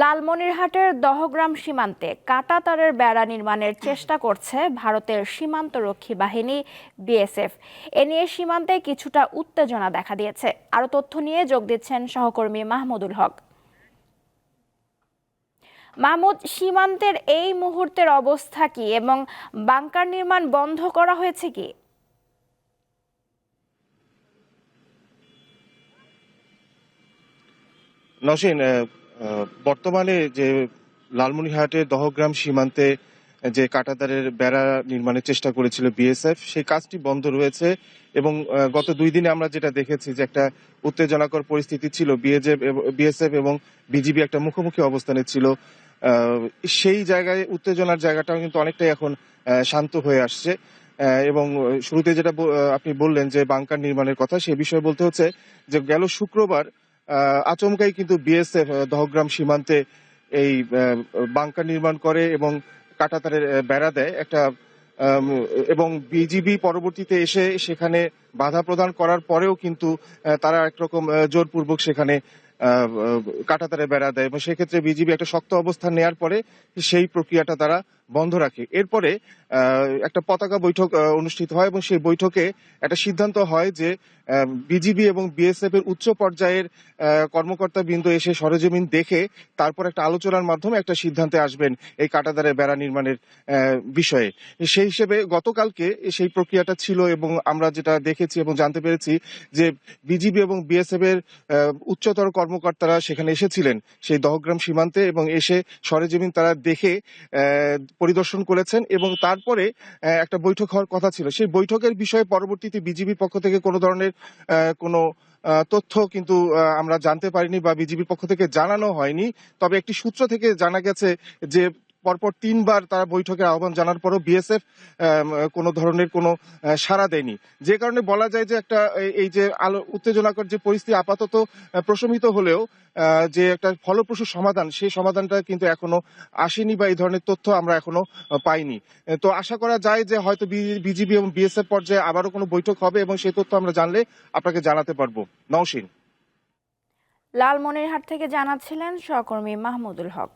লালমনিরহাটের দহগ্রাম সীমান্তে কাঁটাতারের বেড়া নির্মাণের চেষ্টা করছে ভারতের সীমান্তরক্ষী বাহিনী বিএসএফ। এ নিয়ে সীমান্তে কিছুটা উত্তেজনা দেখা দিয়েছে। আরও তথ্য নিয়ে যোগ দিচ্ছেন সহকর্মী মাহমুদুল হক। মাহমুদ, সীমান্তের এই মুহূর্তের অবস্থা কি এবং বাংকার নির্মাণ বন্ধ করা হয়েছে কি? নসীন বর্তমানে যে লালমনিরহাটের দহগ্রাম সীমান্তে যে কাঁটাতারের বেড়া নির্মাণের চেষ্টা করেছিল বিএসএফ, সেই কাজটি বন্ধ রয়েছে এবং গত দুই দিনে আমরা যেটা দেখেছি যে একটা উত্তেজনাকর পরিস্থিতি ছিল বিএসএফ এবং বিজিবি একটা মুখোমুখি অবস্থানে ছিল। সেই জায়গায়, উত্তেজনার জায়গাটাও কিন্তু অনেকটাই এখন শান্ত হয়ে আসছে। এবং শুরুতে যেটা আপনি বললেন যে বাংকার নির্মাণের কথা, সে বিষয়ে বলতে হচ্ছে যে গেল শুক্রবার আচমকাই কিন্তু বিএসএফ দহগ্রাম সীমান্তে এই বাংকার নির্মাণ করে এবং কাটাতারের বেড়া দেয়। একটা এবং বিজিবি পরবর্তীতে এসে সেখানে বাধা প্রদান করার পরেও কিন্তু তারা একরকম জোরপূর্বক সেখানে কাঁটাতারে বেড়া দেয়। এবং সেক্ষেত্রে বিজিবি একটা শক্ত অবস্থান নেয়ার পরে সেই প্রক্রিয়াটা তারা বন্ধ রাখে। এরপরে একটা পতাকা বৈঠক অনুষ্ঠিত হয় এবং সেই বৈঠকে একটা সিদ্ধান্ত হয় যে বিজিবি এবং বিএসএফ এর উচ্চ পর্যায়ের কর্মকর্তা বিন্দু এসে সরেজমিন দেখে তারপর একটা আলোচনার মাধ্যমে একটা সিদ্ধান্তে আসবেন এই কাটাদারে বেড়া নির্মাণের বিষয়ে। সেই হিসেবে গতকালকে সেই প্রক্রিয়াটা ছিল এবং আমরা যেটা দেখেছি এবং জানতে পেরেছি যে বিজিবি এবং বিএসএফ এর উচ্চতর কর্মকর্তারা সেখানে এসেছিলেন সেই দহগ্রাম সীমান্তে এবং এসে সরেজমিন তারা দেখে পরিদর্শন করেছেন এবং তারপরে একটা বৈঠক হওয়ার কথা ছিল। সেই বৈঠকের বিষয়ে পরবর্তীতে বিজিবির পক্ষ থেকে কোনো ধরনের কোনো তথ্য কিন্তু আমরা জানতে পারিনি বা বিজিবির পক্ষ থেকে জানানো হয়নি। তবে একটি সূত্র থেকে জানা গেছে যে পরপর তিনবার তারা বৈঠকে আহ্বান জানার পরও বিএসএফ কোনো ধরনের কোনো সাড়া দেয়নি। যে কারণে বলা যায় যে একটা, এই- এই যে আলো, উত্তেজনাকর যে পরিস্থিতি আপাতত প্রশমিত হলেও যে একটা ফলপ্রসূ সমাধান, সেই সমাধানটা কিন্তু এখনও আসেনি বা এই ধরনের তথ্য আমরা এখনও পাইনি। তো আশা করা যায় যে হয়তো বিজিবি এবং বিএসএফ পর্যায়ে আবারও কোনো বৈঠক হবে এবং সেই তথ্য আমরা জানলে আপনাকে জানাতে পারব। নওশিন। লালমনিরহাট থেকে জানাচ্ছিলেন সহকর্মী মাহমুদুল হক।